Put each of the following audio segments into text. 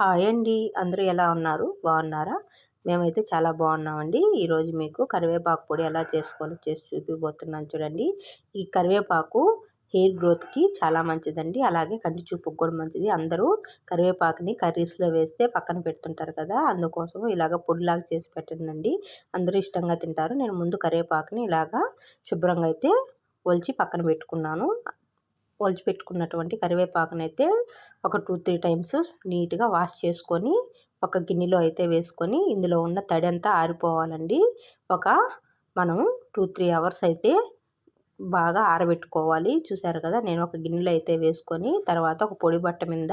Hi అండి. అందరూ ఎలా ఉన్నారు? బాగున్నారా? మేమైతే చాలా బాగున్నామండి. ఈరోజు మీకు కరివేపాకు పొడి ఎలా చేసుకోవాలో చేసి చూపిపోతున్నాను చూడండి. ఈ కరివేపాకు హెయిర్ గ్రోత్కి చాలా మంచిదండి. అలాగే కంటి చూపుకు కూడా మంచిది. అందరూ కరివేపాకుని కర్రీస్లో వేస్తే పక్కన పెడుతుంటారు కదా! అందుకోసం ఇలాగ పొడిలాగా చేసి పెట్టండి అందరూ ఇష్టంగా తింటారు. నేను ముందు కరివేపాకుని ఇలాగా శుభ్రంగా అయితే ఒలిచి పక్కన పెట్టుకున్నాను. పెట్టుకున్నటువంటి కరివేపాకునైతే ఒక టూ త్రీ టైమ్స్ నీట్గా వాష్ చేసుకొని ఒక గిన్నెలో అయితే వేసుకొని ఇందులో ఉన్న తడి అంతా ఆరిపోవాలండి. ఒక మనం టూ త్రీ అవర్స్ అయితే బాగా ఆరబెట్టుకోవాలి. చూసారు కదా నేను ఒక గిన్నెలో అయితే వేసుకొని తర్వాత ఒక పొడి బట్ట మీద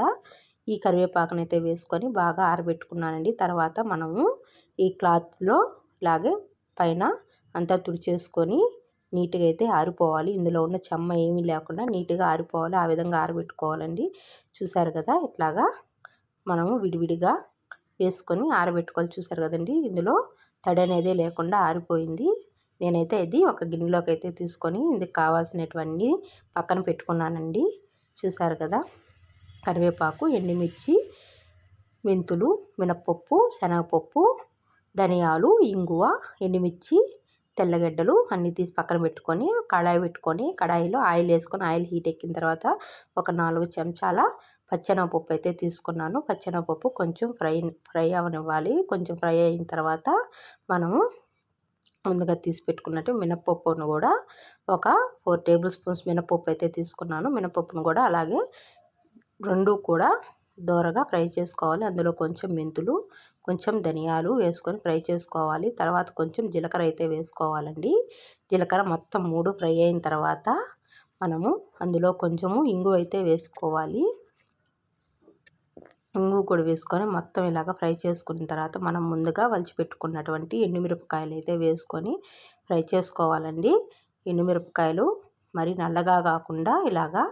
ఈ కరివేపాకును అయితే వేసుకొని బాగా ఆరబెట్టుకున్నానండి. తర్వాత మనము ఈ క్లాత్లో ఇలాగే పైన అంతా తుడిచేసుకొని నీట్గా అయితే ఆరిపోవాలి. ఇందులో ఉన్న చెమ్మ ఏమీ లేకుండా నీట్గా ఆరిపోవాలి. ఆ విధంగా ఆరబెట్టుకోవాలండి. చూసారు కదా! ఇట్లాగా మనము విడివిడిగా వేసుకొని ఆరబెట్టుకోవాలి. చూసారు కదండి! ఇందులో తడి అనేది లేకుండా ఆరిపోయింది. నేనైతే ఇది ఒక గిన్నెలోకి అయితే తీసుకొని ఇందుకు కావాల్సినటువంటి పక్కన పెట్టుకున్నానండి. చూసారు కదా! కరివేపాకు ఎండుమిర్చి మెంతులు మినప్పప్పు శనగపప్పు ధనియాలు ఇంగువ ఎండుమిర్చి తెల్లగడ్డలు అన్నీ తీసి పక్కన పెట్టుకొని కడాయి పెట్టుకొని కడాయిలో ఆయిల్ వేసుకొని ఆయిల్ హీట్ ఎక్కిన తర్వాత ఒక నాలుగు చెంచాల పచ్చెనపప్పు అయితే తీసుకున్నాను. పచ్చెనపప్పు కొంచెం ఫ్రై ఫ్రై అవనివ్వాలి. కొంచెం ఫ్రై అయిన తర్వాత మనము ముందుగా తీసి పెట్టుకున్నట్టు మినపప్పును కూడా ఒక ఫోర్ టేబుల్ స్పూన్స్ మినపప్పు అయితే తీసుకున్నాను. మినపప్పును కూడా అలాగే రెండు కూడా దోరగా ఫ్రై చేసుకోవాలి. అందులో కొంచెం మెంతులు కొంచెం ధనియాలు వేసుకొని ఫ్రై చేసుకోవాలి. తర్వాత కొంచెం జీలకర్ర అయితే వేసుకోవాలండి. జీలకర్ర మొత్తం మూడు ఫ్రై అయిన తర్వాత మనము అందులో కొంచెము ఇంగు అయితే వేసుకోవాలి. ఇంగు కూడా వేసుకొని మొత్తం ఇలాగ ఫ్రై చేసుకున్న తర్వాత మనం ముందుగా వలిచిపెట్టుకున్నటువంటి ఎండుమిరపకాయలు అయితే వేసుకొని ఫ్రై చేసుకోవాలండి. ఎండుమిరపకాయలు మరి నల్లగా కాకుండా ఇలాగా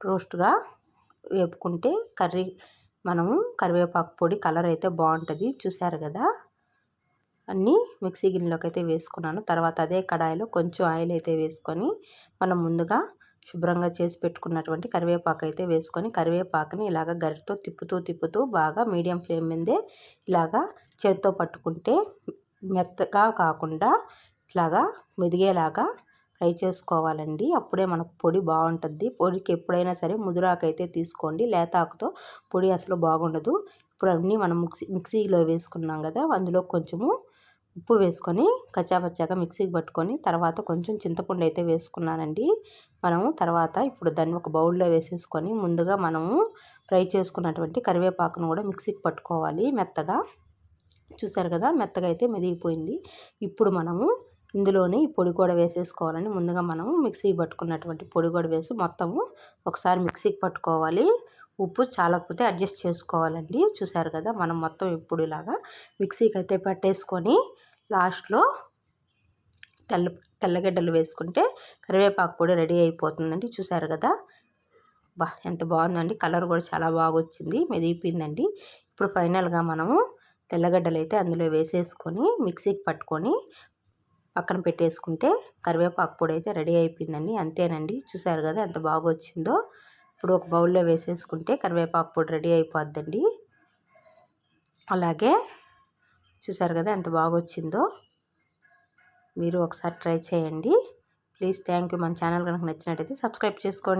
రోస్ట్గా వేపుకుంటే కర్రీ మనము కరివేపాకు పొడి కలర్ అయితే బాగుంటుంది. చూసారు కదా? అన్నీ మిక్సీ గిన్నెలోకి అయితే వేసుకున్నాను. తర్వాత అదే కడాయిలో కొంచెం ఆయిల్ అయితే వేసుకొని మనం ముందుగా శుభ్రంగా చేసి పెట్టుకున్నటువంటి కరివేపాకు అయితే వేసుకొని కరివేపాకుని ఇలాగ గరిటతో తిప్పుతూ తిప్పుతూ బాగా మీడియం ఫ్లేమ్ మీదే ఇలాగా చేత్తో పట్టుకుంటే మెత్తగా కాకుండా ఇట్లాగా మెదిగేలాగా ఫ్రై చేసుకోవాలండి. అప్పుడే మనకు పొడి బాగుంటుంది. పొడికి ఎప్పుడైనా సరే ముదురాకు అయితే తీసుకోండి. లేతాకుతో పొడి అసలు బాగుండదు. ఇప్పుడు అన్నీ మనం మిక్సీ మిక్సీలో వేసుకున్నాం కదా అందులో కొంచెము ఉప్పు వేసుకొని కచ్చాపచ్చాగా మిక్సీకి పట్టుకొని తర్వాత కొంచెం చింతపండు అయితే వేసుకున్నానండి. మనము తర్వాత ఇప్పుడు దాన్ని ఒక బౌల్లో వేసేసుకొని ముందుగా మనము ఫ్రై చేసుకున్నటువంటి కరివేపాకును కూడా మిక్సీకి పట్టుకోవాలి మెత్తగా. చూసారు కదా మెత్తగా అయితే మెదిగిపోయింది. ఇప్పుడు మనము ఇందులోనే ఈ పొడి కూడా వేసేసుకోవాలండి. ముందుగా మనము మిక్సీ పట్టుకున్నటువంటి పొడి కూడా వేసి మొత్తము ఒకసారి మిక్సీకి పట్టుకోవాలి. ఉప్పు చాలకపోతే అడ్జస్ట్ చేసుకోవాలండి. చూసారు కదా మనం మొత్తం ఇప్పుడు ఇలాగా మిక్సీకి అయితే పట్టేసుకొని లాస్ట్లో తెల్ల తెల్లగడ్డలు వేసుకుంటే కరివేపాకు పొడి రెడీ అయిపోతుందండి. చూసారు కదా బా ఎంత బాగుందండి. కలర్ కూడా చాలా బాగా వచ్చింది మెదిగిపోయిందండి. ఇప్పుడు ఫైనల్గా మనము తెల్లగడ్డలు అయితే అందులో వేసేసుకొని మిక్సీకి పట్టుకొని పక్కన పెట్టేసుకుంటే కరివేపాకు పొడి అయితే రెడీ అయిపోయిందండి. అంతేనండి. చూసారు కదా ఎంత బాగా వచ్చిందో. ఇప్పుడు ఒక బౌల్లో వేసేసుకుంటే కరివేపాకు పొడి రెడీ అయిపోద్దండి. అలాగే చూసారు కదా ఎంత బాగా వచ్చిందో. మీరు ఒకసారి ట్రై చేయండి. Please thank you. మన ఛానల్ కనుక నచ్చినట్టయితే సబ్స్క్రైబ్ చేసుకోండి.